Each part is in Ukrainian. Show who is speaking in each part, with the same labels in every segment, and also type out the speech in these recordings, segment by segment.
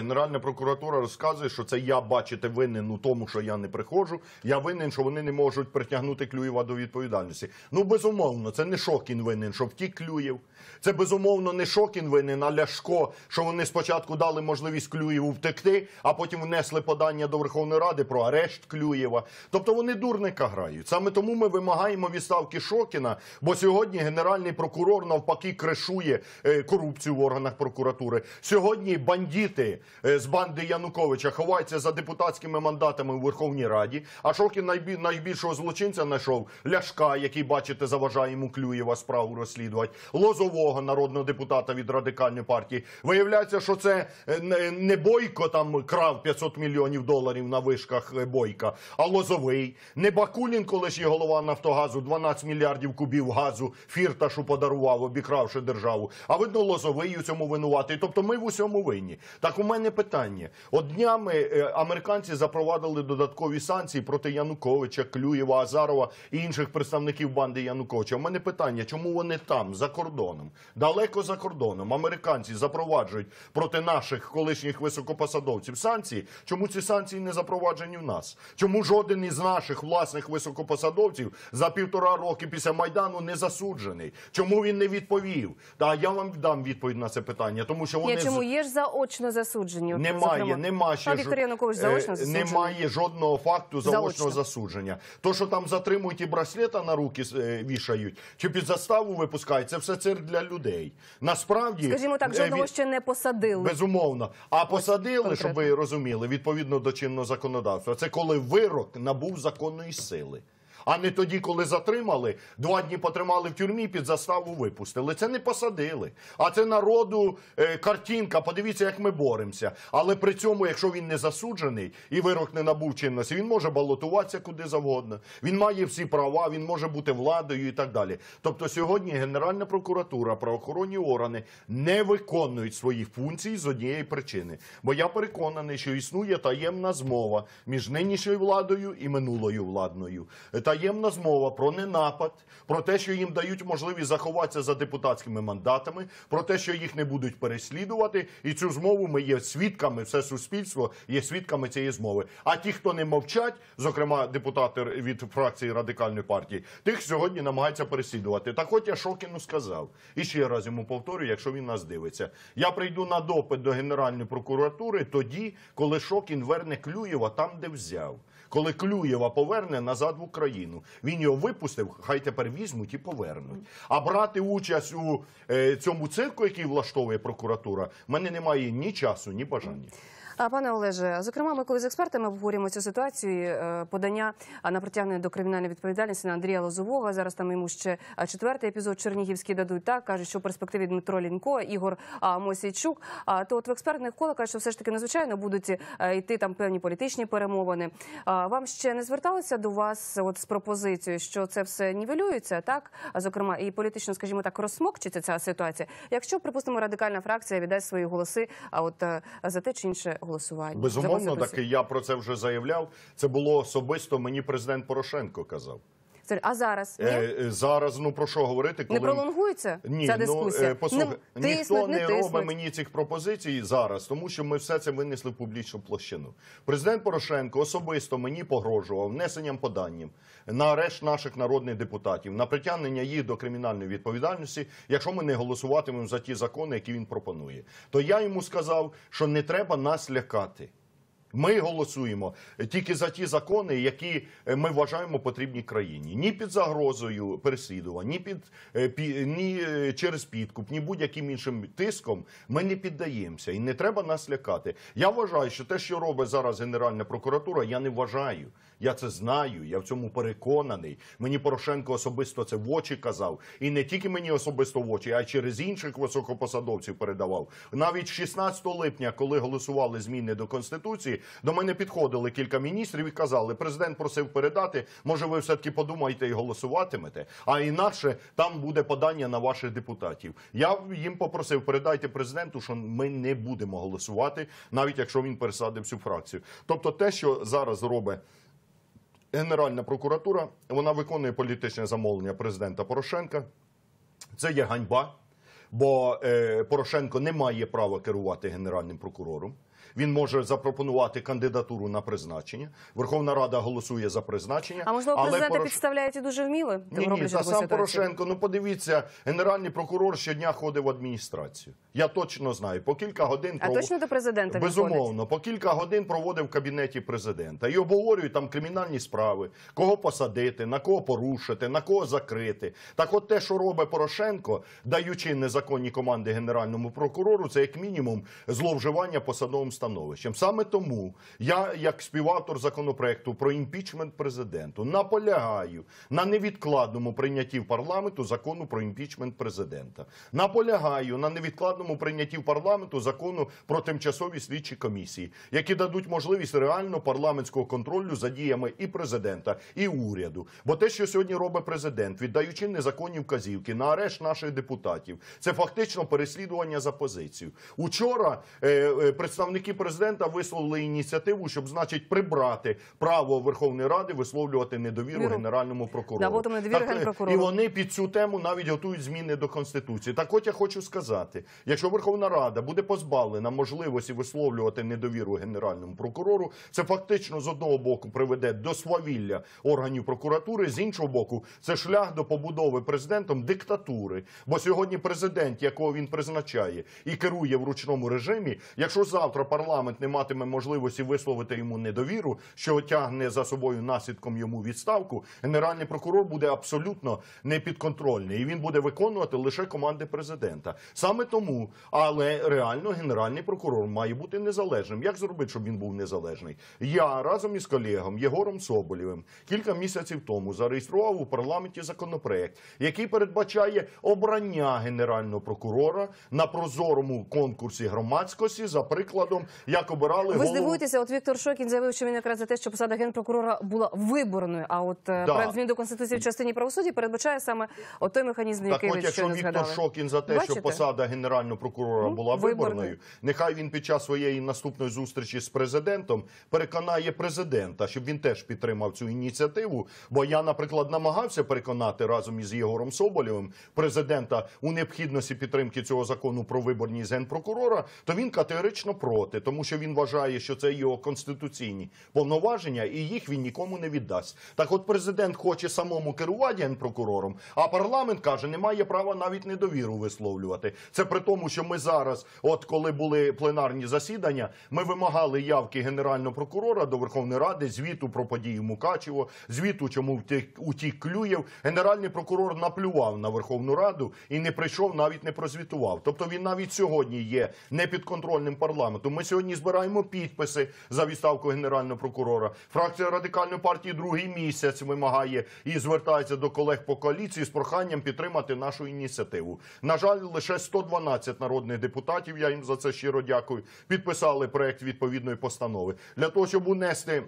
Speaker 1: Генеральна прокуратура розказує, що це я бачите винен у тому, що я не приходжу. Я винен, що вони не можуть притягнути Клюєва до відповідальності. Ну безумовно, це не Шокін винен, що втік Клюєв. Це безумовно не Шокін винен, а Ляшко, що вони спочатку дали можливість Клюєву втекти, а потім внесли подання до Верховної Ради про арешт Клюєва. Тобто вони дурника грають. Саме тому ми вимагаємо відставки Шокіна, бо сьогодні генеральний прокурор навпаки кришує е, корупцію в органах прокуратури. Сьогодні бандити е, з банди Януковича ховаються за депутатськими мандатами у Верховній Раді. А Шокін найбі- найбільшого злочинця знайшов Ляшка, який, бачите, заважає йому Клюєва справу розслідувати, Лозового народного депутата від радикальної партії. Виявляється, що це е, не- не Бойко там крав 500 мільйонів доларів на вишках е, Бойка, а Лозовий. Не Бакулін, колишній голова Нафтогазу, 12 мільярдів кубів газу фірташу подарував, обікравши державу. А видно, Лозовий у цьому винуватий. Тобто ми в усьому винні. Так у мене питання. От днями е, американці запровадили додаткові санкції проти Януковича, Клюєва, Азарова і інших представників банди Януковича. У мене питання, чому вони там, за кордоном, далеко за кордоном, американці запроваджують проти наших колишніх високопосадовців санкції. Чому ці санкції не запроваджені в нас? Чому жоден із наших власних високопосадовців за півтора роки після майдану не засуджений? Чому він не відповів? Та я вам дам відповідь на це питання, тому що вони
Speaker 2: Ні, чому є ж заочно засуджені? От,
Speaker 1: немає,
Speaker 2: зокрема.
Speaker 1: нема ще
Speaker 2: Віктор Янукович
Speaker 1: е,
Speaker 2: заочно засуджений.
Speaker 1: Немає жодного факту заочного
Speaker 2: Заочно.
Speaker 1: засудження. То, що там затримують і браслета на руки е, вішають, чи під заставу випускають, це все цирк для людей. Насправді,
Speaker 2: Скажімо так,
Speaker 1: е,
Speaker 2: жодного
Speaker 1: від-
Speaker 2: ще не посадили.
Speaker 1: Безумовно. А посадили,
Speaker 2: конкретно.
Speaker 1: щоб ви розуміли, відповідно до чинного законодавства. Це коли вирок набув законної сили. А не тоді, коли затримали, два дні потримали в тюрмі, під заставу випустили. Це не посадили. А це народу е, картинка. Подивіться, як ми боремося. Але при цьому, якщо він не засуджений і вирок не набув чинності, він може балотуватися куди завгодно. Він має всі права, він може бути владою і так далі. Тобто сьогодні Генеральна прокуратура, правоохоронні органи не виконують свої функції з однієї причини. Бо я переконаний, що існує таємна змова між нинішньою владою і минулою владною. Таємна змова про ненапад, про те, що їм дають можливість заховатися за депутатськими мандатами, про те, що їх не будуть переслідувати. І цю змову ми є свідками, все суспільство є свідками цієї змови. А ті, хто не мовчать, зокрема депутати від фракції радикальної партії, тих сьогодні намагаються переслідувати. Так от я Шокіну сказав. І ще раз йому повторюю, якщо він нас дивиться. Я прийду на допит до Генеральної прокуратури тоді, коли Шокін верне Клюєва там, де взяв. Коли Клюєва поверне назад в Україну, він його випустив, хай тепер візьмуть і повернуть. А брати участь у е, цьому цирку, який влаштовує прокуратура, в мене немає ні часу, ні бажання.
Speaker 2: А пане Олеже, зокрема, ми коли з експертами обговорюємо цю ситуацію, е, подання на притягнення до кримінальної відповідальності на Андрія Лозового. Зараз там йому ще четвертий епізод Чернігівський дадуть. Так кажуть, що в перспективі Дмитро Лінько, Ігор Мосійчук. То от в експертних колах кажуть, що все ж таки надзвичайно будуть е, йти там певні політичні перемовини. Вам ще не зверталися до вас от з пропозицією, що це все нівелюється, так зокрема, і політично, скажімо так, розсмокчиться ця ситуація. Якщо припустимо, радикальна фракція віддасть свої голоси, а от е, за те чи інше голосування
Speaker 1: Безумовно, таки я про це вже заявляв. Це було особисто мені президент Порошенко казав.
Speaker 2: Це- А зараз ні?
Speaker 1: Е, е, зараз ну про що говорити, коли
Speaker 2: не пролонгується
Speaker 1: Ні,
Speaker 2: ця
Speaker 1: ну
Speaker 2: дискусія?
Speaker 1: е, послухай,
Speaker 2: Не
Speaker 1: ніхто
Speaker 2: тиснуть,
Speaker 1: не,
Speaker 2: тиснуть.
Speaker 1: робить мені цих пропозицій зараз, тому що ми все це винесли в публічну площину. Президент Порошенко особисто мені погрожував внесенням поданням на арешт наших народних депутатів, на притягнення їх до кримінальної відповідальності, якщо ми не голосуватимемо за ті закони, які він пропонує. То я йому сказав, що не треба нас лякати. Ми голосуємо тільки за ті закони, які е, ми вважаємо потрібні країні. Ні під загрозою переслідувань, ні під е, ні е, через підкуп, ні будь-яким іншим тиском. Ми не піддаємося і не треба нас лякати. Я вважаю, що те, що робить зараз Генеральна прокуратура, я не вважаю. Я це знаю. Я в цьому переконаний. Мені Порошенко особисто це в очі казав, і не тільки мені особисто в очі, а й через інших високопосадовців передавав. Навіть 16 липня, коли голосували зміни до конституції, до мене підходили кілька міністрів і казали, президент просив передати. Може, ви все таки подумаєте і голосуватимете? А інакше там буде подання на ваших депутатів. Я їм попросив, передайте президенту, що ми не будемо голосувати, навіть якщо він пересадив всю фракцію. Тобто, те, що зараз робить. Генеральна прокуратура вона виконує політичне замовлення президента Порошенка. Це є ганьба, бо е, Порошенко не має права керувати генеральним прокурором. Він може запропонувати кандидатуру на призначення. Верховна Рада голосує за призначення.
Speaker 2: А можливо, президента
Speaker 1: Порош-
Speaker 2: підставляють дуже вміло,
Speaker 1: ні, ні, та сам? Порошенко. Ну подивіться, генеральний прокурор щодня ходить в адміністрацію. Я точно знаю. По кілька годин
Speaker 2: А
Speaker 1: пров-
Speaker 2: точно до президента
Speaker 1: безумовно. По кілька годин проводив в кабінеті президента і обговорюють там кримінальні справи, кого посадити, на кого порушити, на кого закрити. Так, от те, що робить Порошенко, даючи незаконні команди генеральному прокурору, це як мінімум зловживання посадовим становищем. Саме тому я, як співавтор законопроекту про імпічмент президенту, наполягаю на невідкладному прийнятті в парламенту закону про імпічмент президента. Наполягаю на невідкладному прийнятті в парламенту закону про тимчасові слідчі комісії, які дадуть можливість реально парламентського контролю за діями і президента, і уряду. Бо те, що сьогодні робить президент, віддаючи незаконні вказівки на арешт наших депутатів, це фактично переслідування за позицію. Учора е, е, представники президента висловили ініціативу, щоб, значить, прибрати право Верховної Ради висловлювати недовіру
Speaker 2: Віру.
Speaker 1: генеральному прокурору.
Speaker 2: Да, вотом недовіри
Speaker 1: Так, е,
Speaker 2: Генпрокурору.
Speaker 1: І вони під цю тему навіть готують зміни до конституції. Так, от я хочу сказати: якщо Верховна Рада буде позбавлена можливості висловлювати недовіру генеральному прокурору, це фактично з одного боку приведе до свавілля органів прокуратури, з іншого боку, це шлях до побудови президентом диктатури. Бо сьогодні президент, якого він призначає і керує в ручному режимі, якщо завтра парламент не матиме можливості висловити йому недовіру, що тягне за собою наслідком йому відставку, генеральний прокурор буде абсолютно непідконтрольний, і він буде виконувати лише команди президента. Саме тому, але реально генеральний прокурор має бути незалежним. Як зробити, щоб він був незалежний? Я разом із колегом Єгором Соболєвим кілька місяців тому зареєстрував у парламенті законопроект, який передбачає обрання генерального прокурора на прозорому конкурсі громадськості за прикладом, як обирали
Speaker 2: Ви
Speaker 1: голову
Speaker 2: здивуєтеся, от Віктор Шокін заявив, що він якраз за те, що посада генпрокурора була виборною. А от е,
Speaker 1: Да.
Speaker 2: проект змін до конституції в частині правосуддя передбачає саме от той механізм,
Speaker 1: Так
Speaker 2: який
Speaker 1: от,
Speaker 2: ви
Speaker 1: якщо Віктор
Speaker 2: згадали.
Speaker 1: Шокін за те,
Speaker 2: Бачите?
Speaker 1: що посада генерального прокурора
Speaker 2: Ну,
Speaker 1: була
Speaker 2: виборною.
Speaker 1: виборною, нехай він під час своєї наступної зустрічі з президентом переконає президента, щоб він теж підтримав цю ініціативу. Бо я, наприклад, намагався переконати разом із Єгором Соболєвим президента у необхідності підтримки цього закону про виборність генпрокурора, то він категорично проти, тому що він вважає, що це його конституційні повноваження, і їх він нікому не віддасть. Так, от президент хоче самому керувати генпрокурором, а парламент каже, не має права навіть недовіру висловлювати. Це при тому, що ми зараз, от коли були пленарні засідання, ми вимагали явки генерального прокурора до Верховної Ради, звіту про події Мукачево, звіту, чому втік, утік Клюєв. Генеральний прокурор наплював на Верховну Раду і не прийшов, навіть не прозвітував. Тобто він навіть сьогодні є непідконтрольним парламентом. Ми сьогодні збираємо підписи за відставку генерального прокурора. Фракція радикальної партії другий місяць вимагає і звертається до колег по коаліції з проханням підтримати нашу ініціативу. На жаль, лише 112 народних депутатів. Я їм за це щиро дякую. Підписали проект відповідної постанови для того, щоб унести.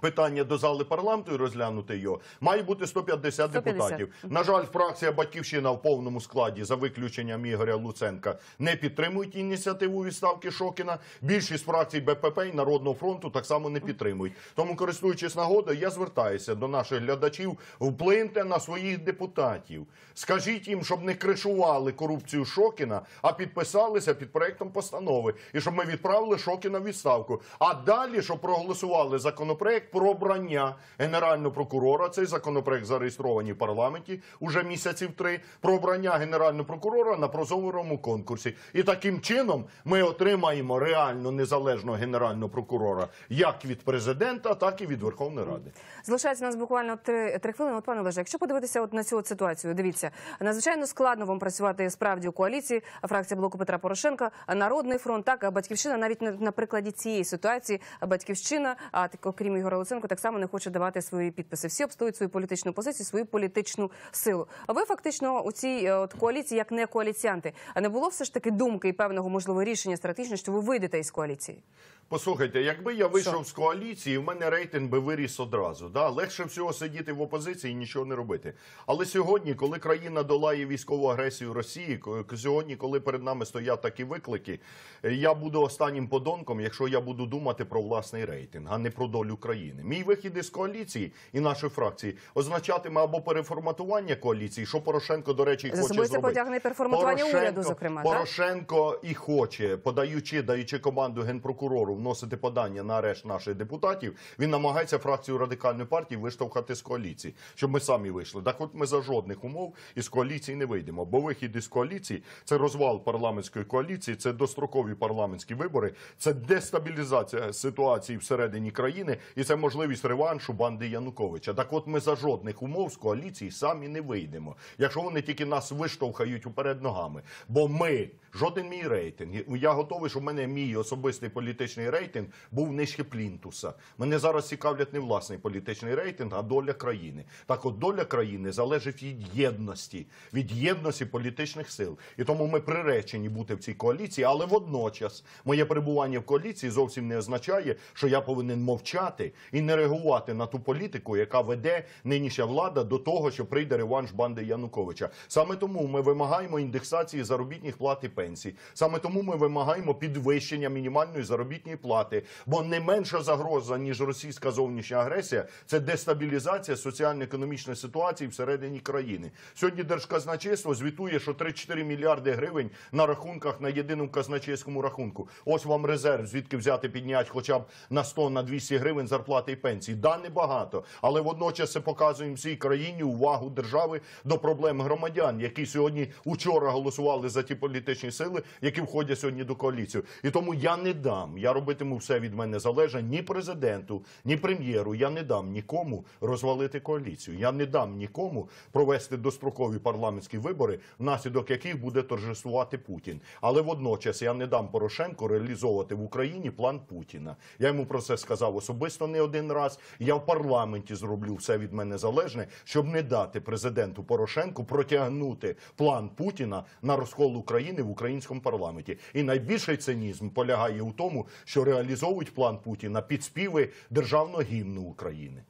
Speaker 1: Питання до зали парламенту і розглянути його має бути 150,
Speaker 2: 150.
Speaker 1: депутатів. На жаль, фракція Батьківщина в повному складі за виключенням Ігоря Луценка не підтримують ініціативу відставки Шокіна. Більшість фракцій БПП і Народного фронту так само не підтримують. Тому, користуючись нагодою, я звертаюся до наших глядачів. Вплиньте на своїх депутатів. Скажіть їм, щоб не кришували корупцію Шокіна, а підписалися під проектом постанови, і щоб ми відправили Шокіна в відставку. А далі, щоб проголосували законопроект про обрання генерального прокурора. Цей законопроект зареєстрований в парламенті уже місяців три. Про обрання генерального прокурора на прозорому конкурсі. І таким чином ми отримаємо реально незалежного генерального прокурора як від президента, так і від Верховної Ради.
Speaker 2: Залишається у нас буквально три, три хвилини. От пане Олеже, якщо подивитися от на цю от ситуацію, дивіться, надзвичайно складно вам працювати справді у коаліції. Фракція блоку Петра Порошенка, Народний фронт, так а батьківщина, навіть на, прикладі цієї ситуації, батьківщина, а так, окрім Ігора Луценко, так само не хоче давати свої підписи. Всі обстоюють свою політичну позицію, свою політичну силу. А ви фактично у цій е, от коаліції як не коаліціянти. А не було все ж таки думки і певного можливо рішення стратегічного, що ви вийдете із коаліції?
Speaker 1: Послухайте, якби я вийшов
Speaker 2: Що?
Speaker 1: з коаліції, в мене рейтинг би виріс одразу. Да? Легше всього сидіти в опозиції і нічого не робити. Але сьогодні, коли країна долає військову агресію Росії, сьогодні, коли перед нами стоять такі виклики, е, я буду останнім подонком, якщо я буду думати про власний рейтинг, а не про долю країни. Мій вихід із коаліції і нашої фракції означатиме або переформатування коаліції, що Порошенко, до речі, хоче
Speaker 2: собою це потягне переформатування уряду, зокрема, так?
Speaker 1: Порошенко і хоче, подаючи, даючи команду генпрокурору вносити подання на арешт наших депутатів, він намагається фракцію радикальної партії виштовхати з коаліції, щоб ми самі вийшли. Так от ми за жодних умов із коаліції не вийдемо. Бо вихід із коаліції це розвал парламентської коаліції, це дострокові парламентські вибори, це дестабілізація ситуації всередині країни, і це можливість реваншу банди Януковича. Так от ми за жодних умов з коаліції самі не вийдемо, якщо вони тільки нас виштовхають уперед ногами. Бо ми жоден мій рейтинг. Я готовий, щоб в мене мій особистий політичний рейтинг був нижче плінтуса. Мене зараз цікавлять не власний політичний рейтинг, а доля країни. Так, от доля країни залежить від єдності, від єдності політичних сил. І тому ми приречені бути в цій коаліції, але водночас моє перебування в коаліції зовсім не означає, що я повинен мовчати і не реагувати на ту політику, яка веде нинішня влада до того, що прийде реванш банди Януковича. Саме тому ми вимагаємо індексації заробітних плат і пенсій. Саме тому ми вимагаємо підвищення мінімальної заробітної плати, бо не менша загроза ніж російська зовнішня агресія це дестабілізація соціально-економічної ситуації всередині країни. Сьогодні держказначейство звітує, що 3-4 мільярди гривень на рахунках на єдиному казначейському рахунку. Ось вам резерв, звідки взяти підняти хоча б на 100 на 200 гривень зарплати і пенсії. Да, небагато, але водночас це показує всій країні увагу держави до проблем громадян, які сьогодні учора голосували за ті політичні сили, які входять сьогодні до коаліції. І тому я не дам. Я робитиму все від мене залежне ні президенту, ні прем'єру. Я не дам нікому розвалити коаліцію. Я не дам нікому провести дострокові парламентські вибори, внаслідок яких буде торжествувати Путін. Але водночас я не дам Порошенку реалізовувати в Україні план Путіна. Я йому про це сказав особисто не один раз. Я в парламенті зроблю все від мене залежне, щоб не дати президенту Порошенку протягнути план Путіна на розкол України в українському парламенті. І найбільший цинізм полягає у тому, що реалізовують план Путіна під співи державного гімну України.